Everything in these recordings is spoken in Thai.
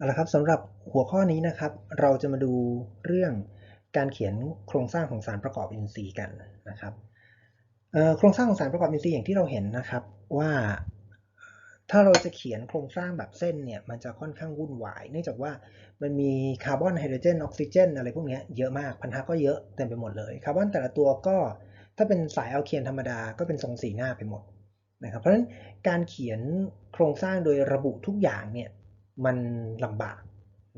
เอาละครับสำหรับหัวข้อนี้นะครับ เราจะมาดูเรื่องการเขียนโครงสร้างของสารประกอบอินทรีย์กันนะครับโครงสร้างของสารประกอบอินทรีย์อย่างที่เราเห็นนะครับว่าถ้าเราจะเขียนโครงสร้างแบบเส้นเนี่ยมันจะค่อนข้างวุ่นวาย เนื่องจากว่ามันมีคาร์บอนไฮโดรเจนออกซิเจนอะไรพวกนี้เยอะมากพันธะก็เยอะเต็มไปหมดเลยคาร์บอนแต่ละตัวก็ถ้าเป็นสายเอาเคียนธรรมดาก็เป็นทรงสีหน้าไปหมดนะครับเพราะฉะนั้นการเขียนโครงสร้างโดยระบุทุกอย่างเนี่ย มันลำบาก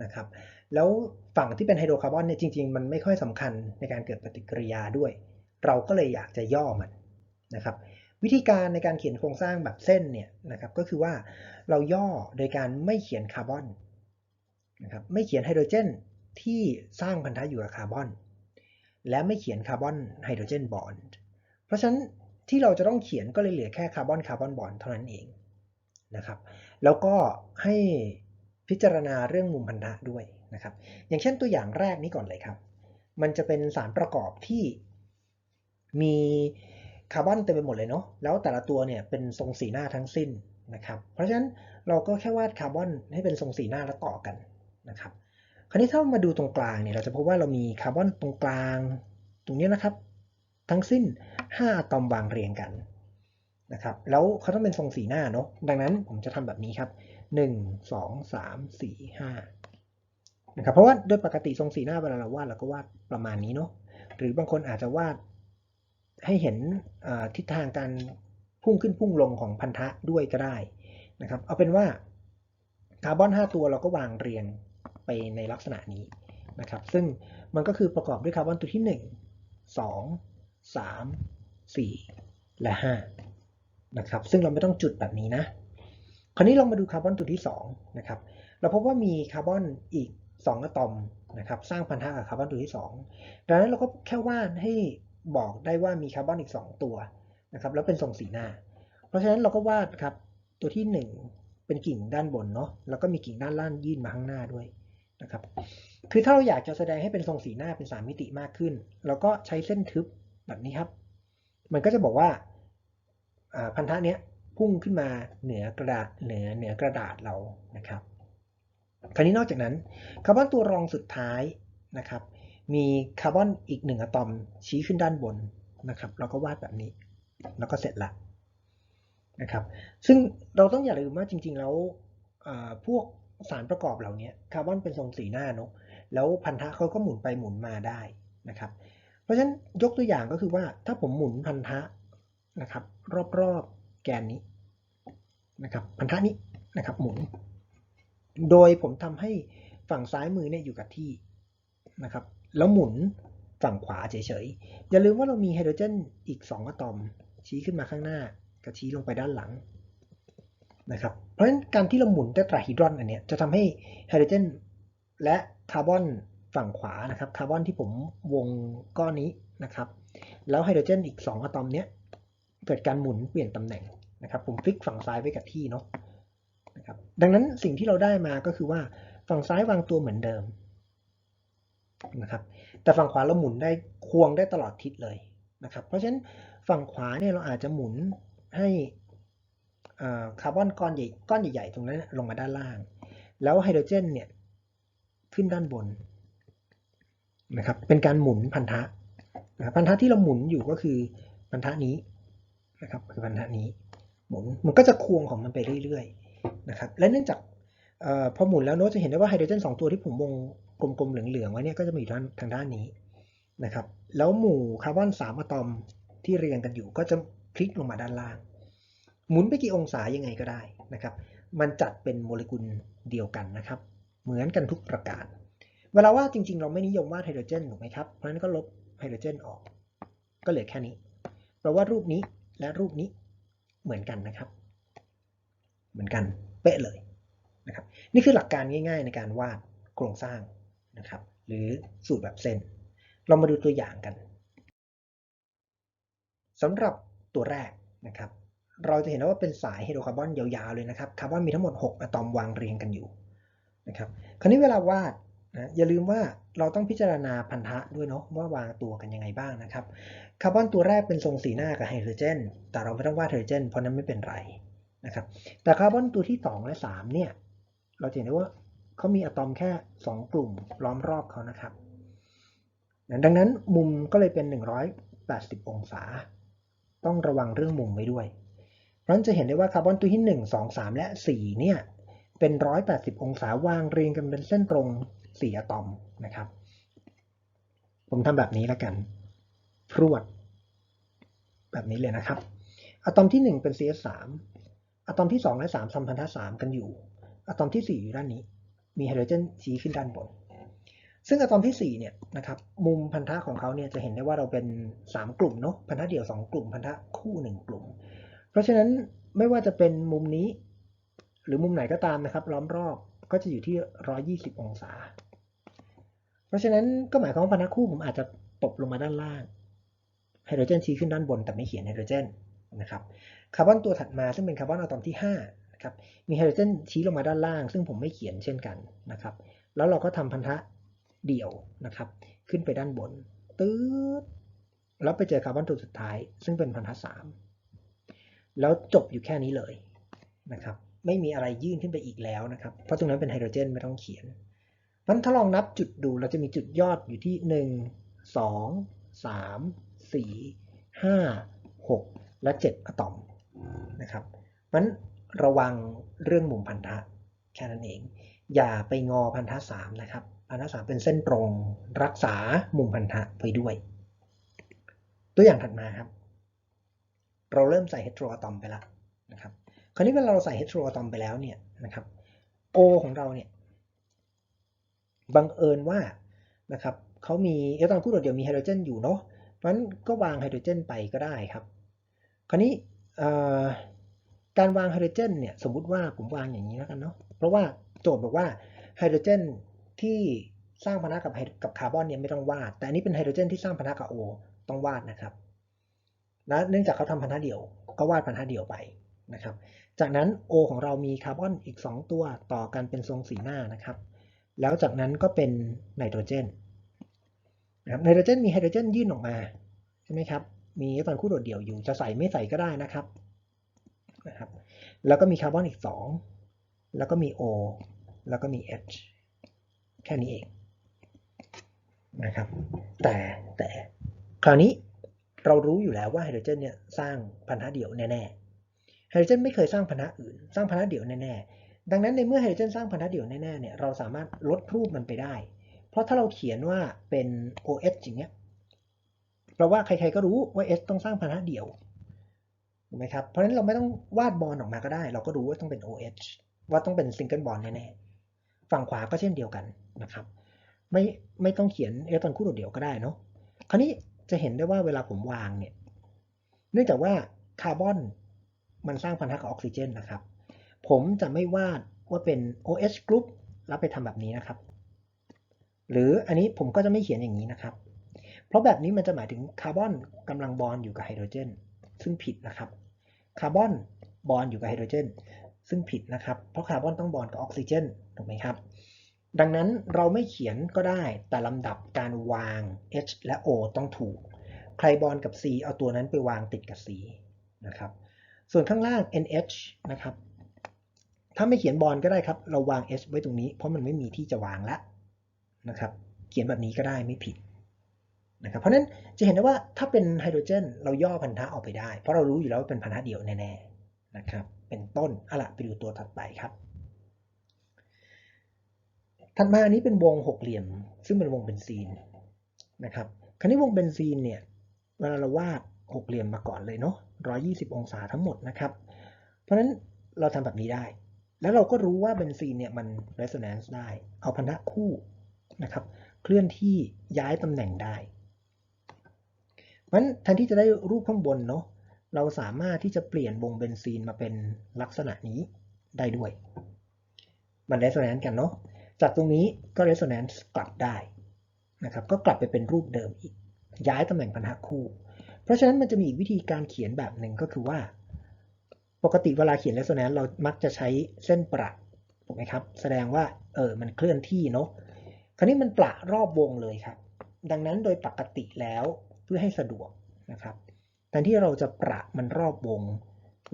นะครับ แล้วฝั่งที่เป็นไฮโดรคาร์บอนเนี่ยจริง ๆ มันไม่ค่อยสำคัญในการเกิดปฏิกิริยาด้วย เราก็เลยอยากจะย่อมันนะครับ วิธีการในการเขียนโครงสร้างแบบเส้นเนี่ยนะครับก็คือว่าเราย่อโดยการไม่เขียนคาร์บอนนะครับไม่เขียนไฮโดรเจนที่สร้างพันธะอยู่กับคาร์บอน และไม่เขียนคาร์บอนไฮโดรเจนบอนด์เพราะฉะนั้นที่เราจะต้องเขียนก็เลยเหลือแค่คาร์บอนคาร์บอนบอนด์เท่านั้นเองนะครับ แล้วก็ให้ พิจารณาเรื่องมุมพันธะด้วยนะครับ อย่างเช่นตัวอย่างแรกนี้ก่อนเลยครับ มันจะเป็นสารประกอบที่มีคาร์บอนเต็มไปหมดเลยเนาะ แล้วแต่ละตัวเนี่ยเป็นทรงสีหน้าทั้งสิ้นนะครับ เพราะฉะนั้นเราก็แค่วาดคาร์บอนให้เป็นทรงสีหน้าแล้วต่อกันนะครับ คราวนี้ถ้ามาดูตรงกลางเนี่ยเราจะพบว่าเรามีคาร์บอนตรงกลาง ตรงนี้นะครับ ทั้งสิ้น 5อะตอมวางเรียงกันนะครับ แล้วเขาต้องเป็นทรงสีหน้าเนาะ ดังนั้นผมจะทำแบบนี้ครับ 1 2 3 4 5นะครับเพราะว่าโดยปกติทรงสีหน้าเวลาเราวาดเราก็วาดประมาณนี้เนาะหรือบางคนอาจจะวาดให้เห็นทิศทางการพุ่งขึ้นพุ่งลงของพันธะด้วยก็ได้นะครับเอาเป็นว่าคาร์บอน 5 ตัวเราก็วางเรียงไปในลักษณะนี้นะครับซึ่งมันก็คือประกอบด้วยคาร์บอนตัวที่ 1 2 3 4 และ 5 นะครับ ซึ่งเราไม่ต้องจุดแบบนี้นะ คราวนี้ลองมาดูคาร์บอนตัวที่2นะครับเราพบว่ามีคาร์บอนอีก 2 อะตอมนะครับสร้างพันธะกับคาร์บอนตัวที่2ดังนั้นเราก็แค่วาดให้บอกได้ว่ามีคาร์บอนอีก 2 ตัวนะครับแล้วเป็นทรงสีหน้า เพราะฉะนั้นเราก็วาดครับตัวที่ 1 เป็นกิ่งด้านบนเนาะแล้วก็มีกิ่งด้านล่างยื่นมาข้างหน้าด้วยนะครับคือถ้าเราอยากจะแสดงให้เป็นทรงสีหน้าเป็น 3 มิติมากขึ้น เราก็ใช้เส้นทึบแบบนี้ครับ มันก็จะบอกว่าพันธะเนี้ย พุ่งขึ้นมาเหนือกระดาษเหนือเหนือกระดาษเรานะครับ คราวนี้นอกจากนั้นคาร์บอนตัวรองสุดท้ายนะครับ มีคาร์บอนอีกหนึ่งอะตอมชี้ขึ้นด้านบนนะครับ เราก็วาดแบบนี้ แล้วก็เสร็จละนะครับ ซึ่งเราต้องอย่าลืมว่าจริง ๆ แล้วพวกสารประกอบเหล่านี้คาร์บอนเป็นทรงสีหน้าเนาะแล้วพันธะเขาก็หมุนไปหมุนมาได้นะครับ เพราะฉะนั้นยกตัวอย่างก็คือว่าถ้าผมหมุนพันธะนะครับ รอบๆ แกนนี้นะครับพันธะนี้นะครับหมุน โดยผมทำให้ฝั่งซ้ายมือเนี่ยอยู่กับที่นะครับแล้วหมุนฝั่งขวาเฉยๆ อย่าลืมว่าเรามีไฮโดรเจนอีก 2 อะตอม ชี้ขึ้นมาข้างหน้ากับชี้ลงไปด้านหลังนะครับเพราะฉะนั้นการที่เราหมุนเตตราฮิดรอนอันนี้จะทำให้ไฮโดรเจนและคาร์บอนฝั่งขวานะครับคาร์บอนที่ผมวงก้อนนี้นะครับแล้วไฮโดรเจนอีก 2 อะตอมเนี้ย เกิดการหมุนเปลี่ยนตำแหน่งนะครับ ผมคลิกฝั่งซ้ายไว้กับที่เนาะนะครับ ดังนั้นสิ่งที่เราได้มาก็คือว่าฝั่งซ้ายวางตัวเหมือนเดิมนะครับแต่ฝั่งขวาเราหมุนได้ควงได้ตลอดทิศเลยนะครับ เพราะฉะนั้นฝั่งขวาเนี่ยเราอาจจะหมุนให้คาร์บอนก้อนใหญ่ก้อนใหญ่ๆตรงนั้นลงมาด้านล่าง แล้วไฮโดรเจนเนี่ยขึ้นด้านบนนะครับเป็นการหมุนพันธะพันธะที่เราหมุนอยู่ก็คือพันธะนี้ นะครับคือพันธะนี้หมุนมันก็จะควงของมันไปเรื่อยๆนะครับและเนื่องจากพอหมุนแล้วโน้ตจะเห็นได้ว่าไฮโดรเจน2ตัวที่ผมวงกลมๆเหลืองๆไว้เนี่ยก็จะมีอยู่ทางด้านนี้นะครับแล้วหมู่คาร์บอน3อะตอมที่เรียงกันอยู่ ก็จะพลิกลงมาด้านล่าง หมุนไปกี่องศายังไงก็ได้นะครับมันจัดเป็นโมเลกุลเดียวกันนะครับ เหมือนกันทุกประการ เวลาว่าจริงๆ เราไม่นิยมวาดไฮโดรเจนถูกไหมครับเพราะฉะนั้นก็ลบไฮโดรเจนออก ก็เหลือแค่นี้เราวาดรูปนี้ และรูปนี้เหมือนกันนะครับ เหมือนกันเป๊ะเลยนะครับ นี่คือหลักการง่าย ๆ ในการวาดโครงสร้างนะครับ หรือสูตรแบบเส้น เรามาดูตัวอย่างกันสำหรับตัวแรกนะครับ เราจะเห็นว่าเป็นสายไฮโดรคาร์บอนยาวๆเลยนะครับ คาร์บอนมีทั้งหมด 6 อะตอมวางเรียงกันอยู่นะครับ คราวนี้เวลาวาด นะอย่าลืมว่าเราต้องพิจารณาพันธะด้วยเนาะว่าวางตัวกันยังไงบ้างนะครับคาร์บอนตัวแรกเป็นทรงสีหน้ากับไฮโดรเจน แต่เราไม่ต้องวาดไฮโดรเจน เพราะนั้นไม่เป็นไรนะครับแต่คาร์บอนตัวที่ 2 และ 3 เนี่ย เราจะเห็นได้ว่าเขามีอะตอมแค่ 2 กลุ่มล้อมรอบเขานะครับดังนั้นมุมก็เลยเป็น 180 องศา ต้องระวังเรื่องมุมไว้ด้วย เพราะฉะนั้นจะเห็นได้ว่าคาร์บอนตัวที่ 1 2 3 และ 4 เนี่ยเป็น 180 องศาวางเรียงกันเป็นเส้นตรง 4อะตอมนะครับ ผมทำแบบนี้แล้วกัน พรวด แบบนี้เลยนะครับ อะตอมที่ 1 เป็น CS3 อะตอมที่ 2 และ 3 สัมพันธะ3กันอยู่ อะตอมที่ 4 อยู่ด้านนี้ มีไฮโดรเจนชี้ขึ้นด้านบน ซึ่งอะตอมที่ 4 เนี่ยนะครับ มุมพันธะของเขาเนี่ยจะเห็นได้ว่าเราเป็น 3 กลุ่มเนาะ พันธะเดี่ยว 2 กลุ่ม พันธะคู่ 1 กลุ่ม เพราะฉะนั้นไม่ว่าจะเป็นมุมนี้ หรือมุมไหนก็ตามนะครับ ล้อมรอบก็จะอยู่ที่ 120 องศา เพราะฉะนั้นก็หมายความว่าพันธะคู่ผมอาจจะตกลงมาด้านล่างไฮโดรเจนชี้ขึ้นด้านบนแต่ไม่เขียนไฮโดรเจนนะครับคาร์บอนตัวถัดมาซึ่งเป็นคาร์บอนอะตอมที่5นะครับมีไฮโดรเจนชี้ลงมาด้านล่าง ซึ่งผมไม่เขียนเช่นกันนะครับแล้วเราก็ทำพันธะเดี่ยวนะครับ ขึ้นไปด้านบนตืดแล้วไปเจอคาร์บอนตัวสุดท้าย ซึ่งเป็นพันธะ3แล้วจบอยู่แค่นี้เลยนะครับไม่มีอะไรยื่นขึ้นไปอีกแล้วนะครับ เพราะตรงนั้นเป็นไฮโดรเจนไม่ต้องเขียน มันถ้าลองนับจุดดูเราจะมีจุดยอดอยู่ที่ 1 2 3 4 5 6 และ 7 อะตอมนะครับมันระวังเรื่องมุมพันธะแค่นั้นเอง อย่าไปงอพันธะ 3 นะครับ พันธะ 3 เป็นเส้นตรงรักษามุมพันธะไว้ด้วย ตัวอย่างถัดมาครับ เราเริ่มใส่เฮตโรอะตอมไปแล้วนะครับคราวนี้เวลาเราใส่เฮตโรอะตอมไปแล้วเนี่ยนะครับ O ของเราเนี่ย บังเอิญว่านะครับเขามีอิเล็กตอนคู่โดดเดี่ยวมีไฮโดรเจนอยู่เนาะเพราะฉะนั้นก็วางไฮโดรเจนไปก็ได้ครับ คราวนี้การวางไฮโดรเจนเนี่ยสมมุติว่าผมวางอย่างนี้แล้วกันเนาะเพราะว่าโจทย์บอกว่าไฮโดรเจนที่สร้างพันธะกับกับคาร์บอนเนี่ยไม่ต้องวาด แต่อันนี้เป็นไฮโดรเจนที่สร้างพันธะกับโอต้องวาดนะครับนะเนื่องจากเขาทำพันธะเดี่ยวก็วาดพันธะเดี่ยวไปนะครับ จากนั้น O ของเรามีคาร์บอนอีก 2 ตัวต่อกันเป็นทรงสีหน้านะครับ แล้วจากนั้นก็เป็นไนโตรเจนนะครับไนโตรเจนมีไฮโดรเจนยื่นออกมาใช่ไหมครับ มีอิเล็กตรอนคู่โดดเดี่ยวอยู่จะใส่ไม่ใส่ก็ได้นะครับนะครับ แล้วก็มีคาร์บอนอีก 2 แล้วก็มี O แล้วก็มี H แค่นี้เองนะครับ แต่แต่คราวนี้เรารู้อยู่แล้วว่าไฮโดรเจนเนี่ยสร้างพันธะเดี่ยวแน่ๆไฮโดรเจนไม่เคยสร้างพันธะอื่น สร้างพันธะเดี่ยวแน่ๆ ดังนั้นในเมื่อไฮโดรเจนสร้างพันธะเดี่ยวแน่ๆเนี่ยเราสามารถลดรูปมันไปได้ เพราะถ้าเราเขียนว่าเป็น OH อย่างเงี้ยเพราะว่าใครๆก็รู้ว่า H ต้องสร้างพันธะเดี่ยวถูกไหมครับเพราะฉะนั้นเราไม่ต้องวาดบอลออกมาก็ได้ เราก็รู้ว่าต้องเป็น OH ว่าต้องเป็นซิงเกิลบอลแน่ๆฝั่งขวาก็เช่นเดียวกันนะครับ ไม่ไม่ต้องเขียนอิเล็กตรอนคู่โดดเดี่ยวก็ได้เนาะคราวนี้จะเห็นได้ว่าเวลาผมวางเนี่ยเนื่องจากว่าคาร์บอนมันสร้างพันธะกับออกซิเจนนะครับ ผมจะไม่วาดว่าเป็น OH group แล้วไปทำแบบนี้นะครับ หรืออันนี้ผมก็จะไม่เขียนอย่างนี้นะครับ เพราะแบบนี้มันจะหมายถึงคาร์บอนกำลังบอนอยู่กับไฮโดรเจน ซึ่งผิดนะครับ คาร์บอนบอนอยู่กับไฮโดรเจน ซึ่งผิดนะครับ เพราะคาร์บอนต้องบอนกับออกซิเจน ถูกไหมครับ ดังนั้นเราไม่เขียนก็ได้ แต่ลำดับการวาง H และ O ต้องถูก ใครบอนกับ C เอาตัวนั้นไปวางติดกับ C นะครับ ส่วนข้างล่าง NH นะครับ ถ้าไม่เขียนบอลก็ได้ครับ เราวาง H ไว้ตรงนี้ เพราะมันไม่มีที่จะวางแล้วนะครับ เขียนแบบนี้ก็ได้ไม่ผิดนะครับ เพราะนั้นจะเห็นได้ว่าถ้าเป็นไฮโดรเจน เราย่อพันธะออกไปได้ เพราะเรารู้อยู่แล้วว่าเป็นพันธะเดี่ยวแน่ๆนะครับ เป็นต้นอะละไปดูตัวถัดไปครับถัดมาอันนี้เป็นวงหกเหลี่ยม ซึ่งเป็นวงเบนซีนนะครับ คราวนี้วงเบนซีนเนี่ยเวลาเราวาดหกเหลี่ยมมาก่อนเลยเนาะ120 องศาทั้งหมดนะครับ เพราะฉะนั้นเราทำแบบนี้ได้ แล้วเราก็รู้ว่าเบนซีนเนี่ยมัน resonance ได้ เอาพันธะคู่นะครับ เคลื่อนที่ย้ายตำแหน่งได้เพราะฉะนั้นแทนที่จะได้รูปข้างบนเนาะเราสามารถที่จะเปลี่ยนวงเบนซีนมาเป็นลักษณะนี้ได้ด้วย มัน resonance กันเนาะจากตรงนี้ก็ resonance กลับได้นะครับก็กลับไปเป็นรูปเดิมอีก ย้ายตำแหน่งพันธะคู่ เพราะฉะนั้นมันจะมีอีกวิธีการเขียนแบบหนึ่งก็คือว่า ปกติเวลาเขียน resonance เรามักจะใช้เส้นประถูกไหมครับ แสดงว่าเออมันเคลื่อนที่เนาะคราวนี้มันประรอบวงเลยครับ ดังนั้นโดยปกติแล้วเพื่อให้สะดวกนะครับแทนที่เราจะประมันรอบวง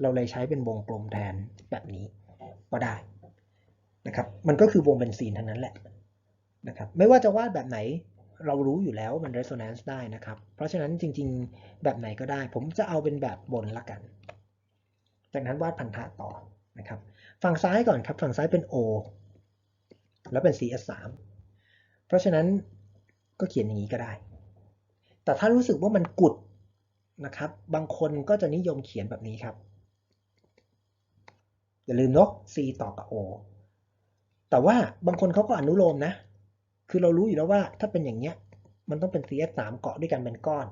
เราเลยใช้เป็นวงกลมแทนแบบนี้ก็ได้นะครับ มันก็คือวงเบนซีนทั้งนั้นแหละนะครับ ไม่ว่าจะวาดแบบไหนเรารู้อยู่แล้วมัน resonance ได้นะครับ เพราะฉะนั้นจริง ๆ แบบไหนก็ได้ ผมจะเอาเป็นแบบบนละกัน จากนั้นวาดพันธะต่อนะครับฝั่งซ้ายก่อนครับฝั่งซ้ายเป็น O แล้วเป็น CS3 เพราะฉะนั้นก็เขียนอย่างนี้ก็ได้ แต่ถ้ารู้สึกว่ามันกุดนะครับ บางคนก็จะนิยมเขียนแบบนี้ครับ อย่าลืมเนาะ C ต่อกับ O แต่ว่าบางคนเขาก็อนุโลมนะ คือเรารู้อยู่แล้วว่าถ้าเป็นอย่างเนี้ย มันต้องเป็น CS3 เกาะด้วยกันเป็นก้อน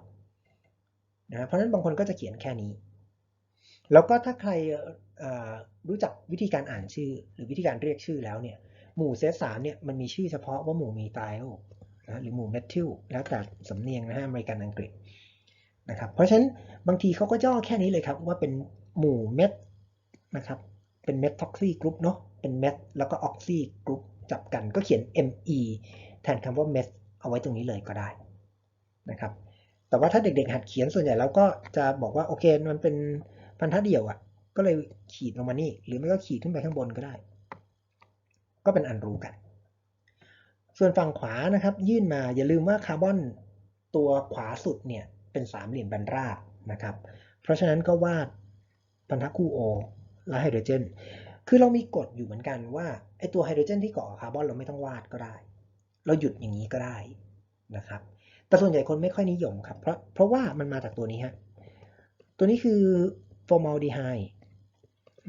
นะเพราะฉะนั้นบางคนก็จะเขียนแค่นี้ แล้วก็ถ้าใครรู้จักวิธีการอ่านชื่อ หรือวิธีการเรียกชื่อแล้วเนี่ยหมู่ CS3 เนี่ยมันมีชื่อเฉพาะว่าหมู่มีไทลนะหรือหมู่เมทิลแล้วแต่สำเนียงนะฮะอเมริกันอังกฤษนะครับเพราะฉะนั้นบางทีเขาก็ย่อแค่นี้เลยครับว่าเป็นหมู่เมทนะครับเป็นเมทท็อกซี่กรุ๊ปเนาะเป็นเมทแล้วก็ออกซี่กรุ๊ปจับกันก็เขียน ME แทนคำว่าเมทเอาไว้ตรงนี้เลยก็ได้นะครับแต่ว่าถ้าเด็กๆหัดเขียนส่วนใหญ่แล้วก็จะบอกว่าโอเคมันเป็น พันธะเดี่ยวอะ่ะ ก็เลยขีดลงมานี่ หรือไม่ก็ขีดขึ้นไปข้างบนก็ได้ ก็เป็นอันรู้กัน ส่วนฝั่งขวานะครับ ยื่นมาอย่าลืมว่าคาร์บอนตัวขวาสุดเนี่ยเป็นสามเหลี่ยมบนราบนะครับ เพราะฉะนั้นก็วาดพันธะคู่ O และไฮโดรเจน คือเรามีกฎอยู่เหมือนกันว่าไอตัวไฮโดรเจนที่เกาะคาร์บอนเราไม่ต้องวาดก็ได้ เราหยุดอย่างนี้ก็ได้นะครับ แต่ส่วนใหญ่คนไม่ค่อยนิยมครับ เพราะเพราะว่ามันมาจากตัวนี้ฮะ ตัวนี้คือ ฟอร์มาลดีไฮ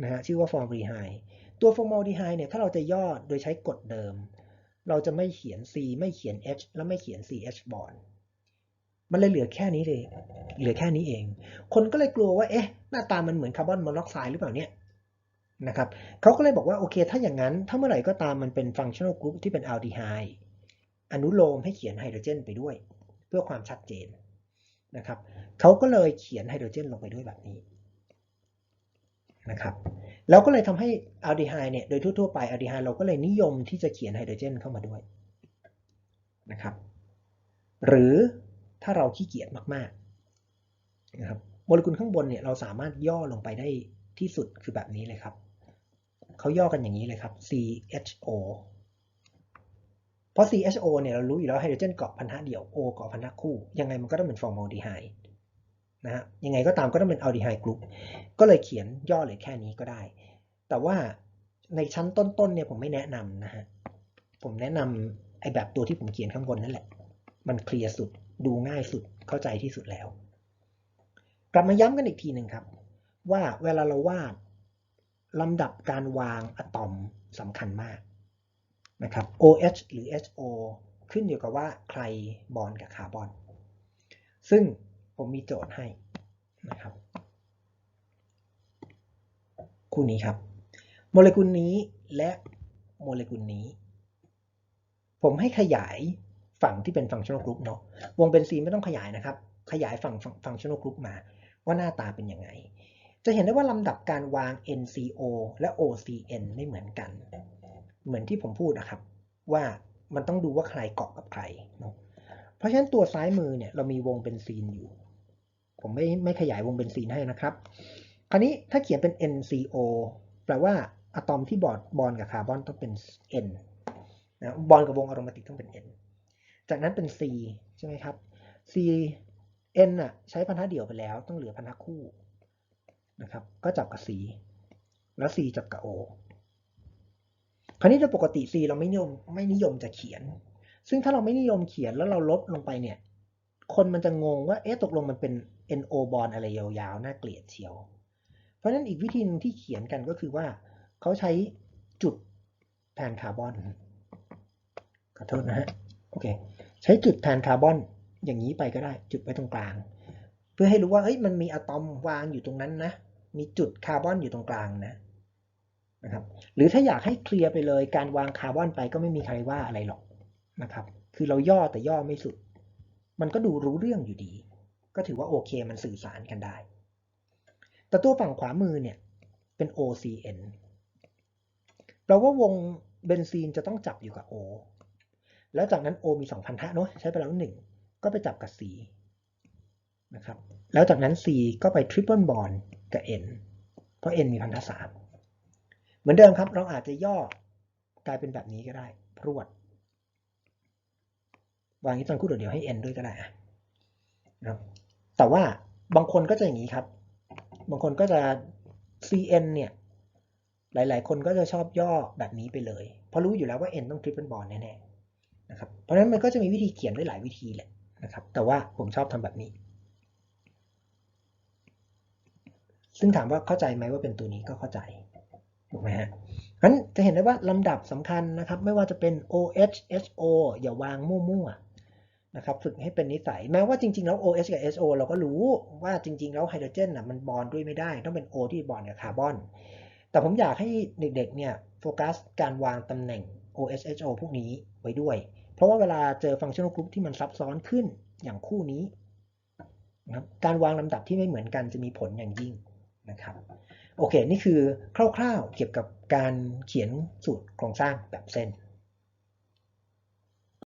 นะฮะชื่อว่าฟอร์มาลดีไฮตัวฟอร์มาลดีไฮเนี่ยถ้าเราจะย่อโดยใช้กฎเดิม เราจะไม่เขียน C ไม่เขียน H แล้วไม่เขียน CH บอนมันเลยเหลือแค่นี้เลย เหลือแค่นี้เอง คนก็เลยกลัวว่า เอ๊ะ หน้าตามันเหมือนคาร์บอนมอนอกไซด์หรือเปล่าเนี่ย นะครับ เขาก็เลยบอกว่า โอเค ถ้าอย่างนั้น ถ้าเมื่อไหร่ก็ตามมันเป็นฟังชั่น a ลกรุ๊ปที่เป็นอัลดีไฮอนุโลมให้เขียนไฮโดรเจนไปด้วย เพื่อความชัดเจน นะครับ เขาก็เลยเขียนไฮโดรเจนลงไปด้วยแบบนี้ นะครับแล้วก็เลยทำให้อัลดีไฮด์เนี่ยโดยทั่วๆไปอัลดีไฮด์เราก็เลยนิยมที่จะเขียนไฮโดรเจนเข้ามาด้วยนะครับหรือถ้าเราขี้เกียจมากๆนะครับโมเลกุลข้างบนเนี่ยเราสามารถย่อลงไปได้ที่สุดคือแบบนี้เลยครับเขาย่อกันอย่างนี้เลยครับ CHO เพราะ CHO เนี่ยเรารู้อยู่แล้วไฮโดรเจนเกาะพันธะเดี่ยว O เกาะพันธะคู่ ยังไงมันก็ต้องเป็นฟอร์มอลดีไฮด์ นะฮะยังไงก็ตามก็ต้องเป็นอัลดีไฮด์กรุ๊ปก็เลยเขียนย่อเลยแค่นี้ก็ได้ แต่ว่าในชั้นต้นๆเนี่ยผมไม่แนะนำนะฮะผมแนะนำไอแบบตัวที่ผมเขียนข้างบนนั่นแหละ มันเคลียร์สุดดูง่ายสุดเข้าใจที่สุดแล้ว กลับมาย้ำกันอีกทีหนึ่งครับ ว่าเวลาเราวาดลำดับการวางอะตอมสำคัญมากนะครับ OH หรือ HO ขึ้นอยู่กับว่าใครบอนกับคาร์บอน ซึ่ง ผมมีโจทย์ให้นะครับ คู่นี้ครับ โมเลกุลนี้และโมเลกุลนี้ ผมให้ขยายฝั่งที่เป็นฟังชั่น a l กรุ๊ปเนาะวงเบนซีนไม่ต้องขยายนะครับ ขยายฝั่งฟังชั่น a l กรุ๊ปมา ว่าหน้าตาเป็นยังไง จะเห็นได้ว่าลำดับการวาง NCO และ OCN ไม่เหมือนกัน เหมือนที่ผมพูดนะครับ ว่ามันต้องดูว่าใครเกาะกับใครเนาะเพราะฉะนั้นตัวซ้ายมือเนี่ยเรามีวงเบนซีนอยู่ ผมไม่ไม่ขยายวงเบนซีนให้นะครับ คราวนี้ถ้าเขียนเป็น NCO แปลว่าอะตอมที่บอดบอลกับคาร์บอนต้องเป็น N นะบอลกับวงอะโรมาติกต้องเป็น N จากนั้นเป็น C ใช่ไหมครับ C N อะใช้พันธะเดี่ยวไปแล้วต้องเหลือพันธะคู่นะครับ ก็จับกับ C แล้ว C จับกับ O คราวนี้โดยปกติ C เราไม่นิยมไม่นิยมจะเขียน ซึ่งถ้าเราไม่นิยมเขียนแล้วเราลดลงไปเนี่ย คนมันจะงงว่าเอ๊ะตกลงมันเป็น NO บอลอะไรยาวๆ น่าเกลียดเชียว เพราะนั้นอีกวิธีนึงที่เขียนกันก็คือว่าเขาใช้จุดแทนคาร์บอนขอโทษนะฮะโอเคใช้จุดแทนคาร์บอนอย่างนี้ไปก็ได้ จุดไว้ตรงกลาง เพื่อให้รู้ว่าเฮ้ยมันมีอะตอมวางอยู่ตรงนั้นนะ มีจุดคาร์บอนอยู่ตรงกลางนะนะครับหรือถ้าอยากให้เคลียร์ไปเลยการวางคาร์บอนไปก็ไม่มีใครว่าอะไรหรอกนะครับ คือเราย่อแต่ย่อไม่สุด มันก็ดูรู้เรื่องอยู่ดี ก็ถือว่าโอเคมันสื่อสารกันได้ แต่ตัวฝั่งขวามือเนี่ยเป็น OCN แปลว่าวงเบนซีนจะต้องจับอยู่กับ O แล้วจากนั้น O มี2พันธะเนาะใช้ไปแล้ว 1 ก็ไปจับกับ C นะครับ แล้วจากนั้น C ก็ไปทริปเปิลบอนกับ N เพราะ N มีพันธะ3เหมือนเดิมครับเราอาจจะย่อกลายเป็นแบบนี้ก็ได้ พรวด วางนี้ตอนคู่เดี๋ยวให้ n ด้วยก็ได้ นะครับแต่ว่าบางคนก็จะอย่างนี้ครับ บางคนก็จะ cn เนี่ยหลาย ๆ คนก็จะชอบย่อแบบนี้ไปเลย เพราะรู้อยู่แล้วว่า n ต้อง triple bond แน่ๆนะครับเพราะฉะนั้นมันก็จะมีวิธีเขียนได้หลายวิธีแหละนะครับ แต่ว่าผมชอบทำแบบนี้ ซึ่งถามว่าเข้าใจไหมว่าเป็นตัวนี้ก็เข้าใจถูกไหมฮะงั้นจะเห็นได้ว่าลำดับสำคัญนะครับ ไม่ว่าจะเป็น OH HO อย่าวางมั่วๆ นะครับฝึกให้เป็นนิสัยแม้ว่าจริงๆแล้ว OH กับ HO เราก็รู้ว่าจริงๆแล้วไฮโดรเจนน่ะมันบอนด้วยไม่ได้ ต้องเป็น O ที่บอนกับคาร์บอน แต่ผมอยากให้เด็กๆเนี่ยโฟกัสการวางตำแหน่ง OH HO พวกนี้ไว้ด้วย เพราะว่าเวลาเจอฟังก์ชันกรุ๊ปที่มันซับซ้อนขึ้นอย่างคู่นี้นะครับการวางลำดับที่ไม่เหมือนกันจะมีผลอย่างยิ่งนะครับโอเค นี่คือคร่าวๆเกี่ยวกับการเขียนสูตรโครงสร้างแบบเส้น